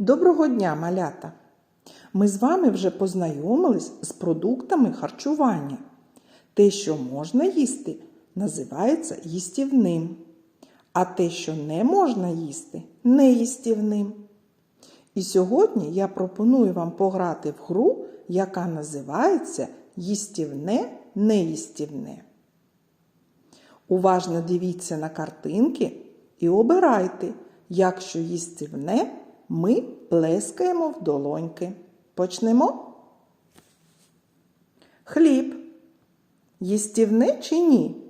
Доброго дня, малята! Ми з вами вже познайомились з продуктами харчування. Те, що можна їсти, називається їстівним, а те, що не можна їсти, неїстівним. І сьогодні я пропоную вам пограти в гру, яка називається їстівне неїстівне. Уважно дивіться на картинки і обирайте, якщо їстівне, ми плескаємо в долоньки. Почнемо. Хліб. Їстівне чи ні?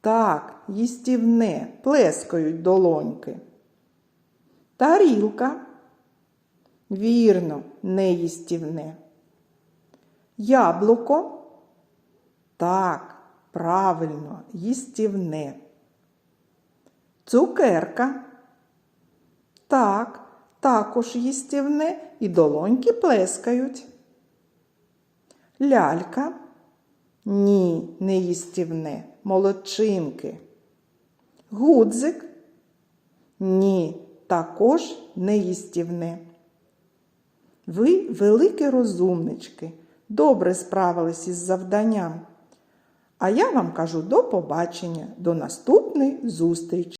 Так, їстівне, плескають долоньки. Тарілка. Вірно, неїстівне. Яблуко. Так, правильно, їстівне. Цукерка. Так, також їстівне і долоньки плескають. Лялька. Ні, не їстівне, молодчинки. Гудзик. Ні, також не їстівне. Ви великі розумнички, добре справились із завданням. А я вам кажу до побачення, до наступної зустрічі.